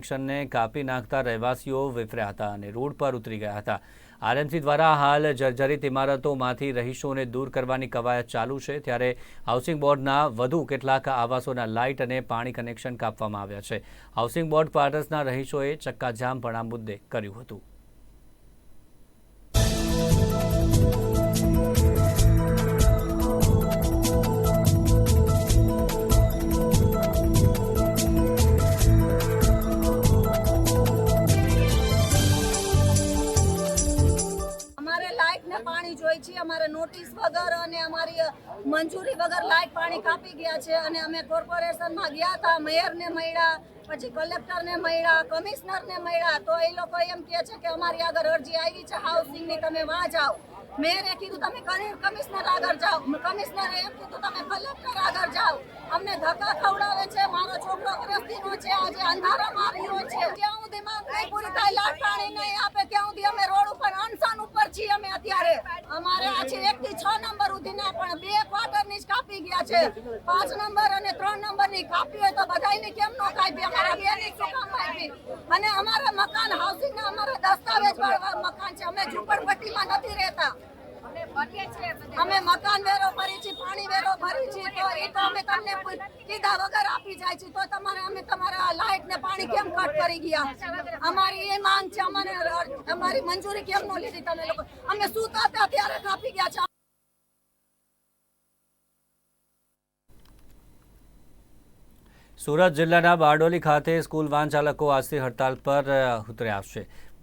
કનેક્શનને કાપી નાખતા રહેવાસીઓ વિફર્યા હતા અને રોડ પર ઉતરી ગયા હતા. આરએમસી દ્વારા હાલ જર્જરિત ઇમારતોમાંથી રહીશોને દૂર કરવાની કવાયત ચાલુ છે. ત્યારે હાઉસિંગ બોર્ડના વધુ કેટલાક આવાસોના લાઇટ અને પાણી કનેક્શન કાપવામાં આવ્યા છે. હાઉસિંગ બોર્ડ ક્વાર્ટર્સના રહીશોએ ચક્કાજામ પણ આ મુદ્દે કર્યું હતું. પાણી જોઈએ છે અમારે નોટિસ વગર અને અમારી મંજૂરી વગર લાઇટ પાણી કાપી ગયા છે અને અમે કોર્પોરેશનમાં ગયા હતા. મેયરને મળ્યા, પછી કલેક્ટરને મળ્યા કમિશનરને મળ્યા. તો એ લોકો એમ કહે છે કે અમારી આગળ અરજી આવી છે હાઉસિંગની તમે વાં જાઓ. મેયરે કીધું, તમે કમિશનર આગળ જાઓ. કમિશનરે એમ કીધું, તમે કલેક્ટર આગળ જાઓ. અમને ધક્કા ખવડાવે છે, મારો છોકરો વર્ષથીનો છે, આજે અંધારામાં આવ્યો છે જ્યાં સુધી માંગ નહીં પૂરી થાય લાટ પાણી નહીં આપે ત્યાં સુધી અમે રોડ ઉપર અનશન ઉપર છીએ અમે અત્યારે અમારે આ છે એક થી છ નંબર સુધીના પણ બે ક્વાર્ટરની કાપી ગયા છે. પાંચ નંબર અને ત્રણ નંબરની કાપી હોય તો બધાયની કેમ નો કાપી અમારા બે ની શું કામ કાપી અને અમારા મકાન હાઉસિંગ ના અમારા દસ્તાવેજ વાળા મકાન છે. અમે ઝૂંપડપટ્ટીમાં નથી રહેતા. અમે મકાન વેરો ભરી છે પાણી વેરો ભરી છીએ તો એ તો અમે તમને કીધા વગર આપી જાય છે. તો તમારે અમે તમારા લાઇટ ને પાણી કેમ કટ કરી ગયા? અમારી માંગ છે, અમારી મંજૂરી કેમ ન લીધી તમે લોકો? અમે સૂતા હતા ત્યારે કાપી ગયા છે. સુરત જિલ્લાના બારડોલી ખાતે સ્કૂલ વાહન ચાલકો આજથી હડતાલ પર ઉતર્યા છે.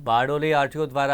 બારડોલી આરટીઓ દ્વારા